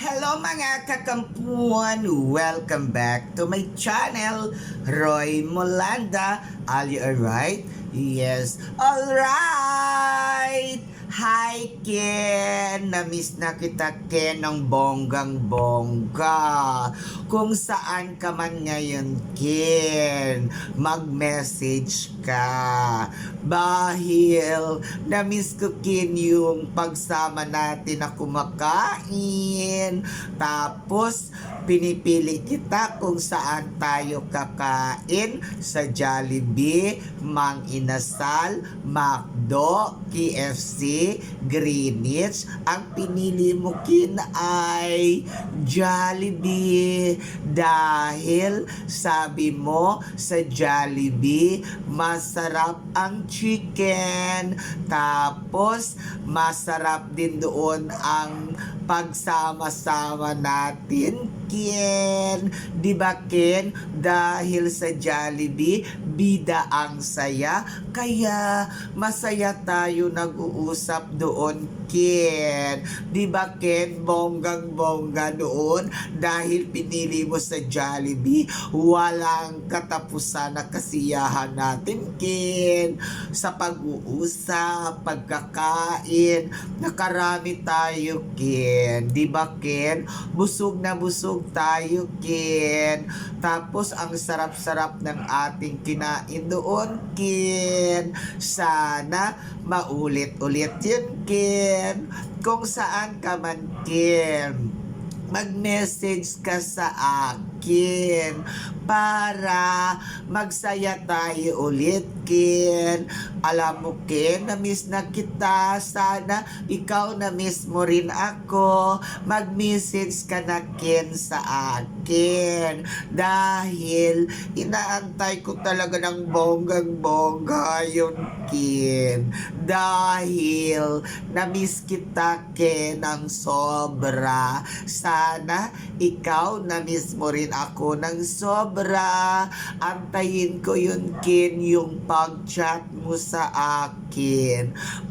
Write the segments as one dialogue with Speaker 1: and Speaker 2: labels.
Speaker 1: Hello mga kakampuan! Welcome back to my channel, Roy Molanda. Are you alright? Yes, alright! Hi Ken! Namiss na kita Ken ng bonggang bongga. Kung saan ka man ngayon Ken, mag-message ka. Dahil namiss ko Ken yung pagsama natin na kumakain. Tapos pinipili kita kung saan tayo kakain sa Jollibee, Mang Inasal, McDo, KFC, Greenwich. Ang pinili mo kin ay Jollibee dahil sabi mo sa Jollibee masarap ang chicken tapos masarap din doon ang pagsama-sama natin Ken. Di ba Ken? Dahil sa Jollibee, bida ang saya. Kaya masaya tayo nag-uusap doon Ken. Di ba Ken? Bonggang-bongga doon. Dahil pinili mo sa Jollibee, walang katapusan na kasiyahan natin Ken. Sa pag-uusap, pagkakain, nakarami tayo Ken. Di ba Ken? Busog na busog tayo Ken. Tapos ang sarap-sarap ng ating kinain doon Ken. Sana maulit-ulit yun Ken. Kung saan ka man Ken mag-message ka sa akin para magsaya tayo ulit, Ken. Alam mo, Ken, na-miss na kita. Sana ikaw na-miss mo rin ako. Mag-message ka na, Ken, sa akin. Dahil inaantay ko talaga ng bonggang-bongga yun, Ken. Dahil na-miss kita, Ken, ng sobra. Sana ikaw na-miss mo rin ako ng sobra. Antayin ko yun, Ken, yung pag-chat mo sa akin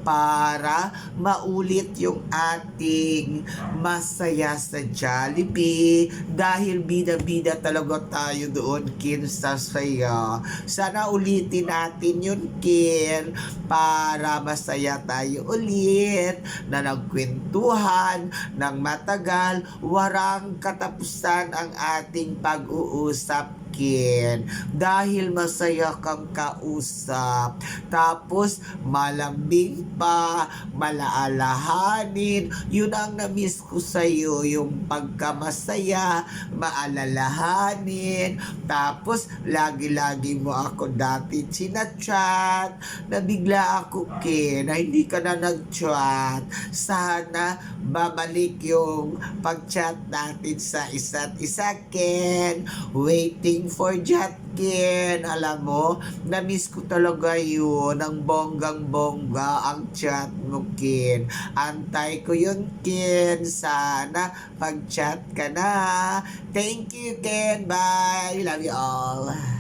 Speaker 1: para maulit yung ating masaya sa Jollibee dahil bida-bida talaga tayo doon, Ken, sa saya. Sana ulitin natin yun, Ken, para masaya tayo ulit na nagkwentuhan ng matagal, warang katapusan ang ating pag-uusap Ken dahil masaya kang kausap. Tapos malambing pa malaalahanin yun ang namiss ko sa iyo yung pagkamasaya maalalahanin. Tapos lagi-lagi mo ako dati sinachat na bigla ako Ken na hindi ka na nag-chat. Sana babalik yung pag-chat natin sa isa't isa Ken. Waiting for chat Ken alam mo na-miss ko talaga yun ang bonggang-bongga ang chat mo Ken. Antay ko yun Ken. Sana pag-chat ka na. Thank you Ken. Bye. Love you all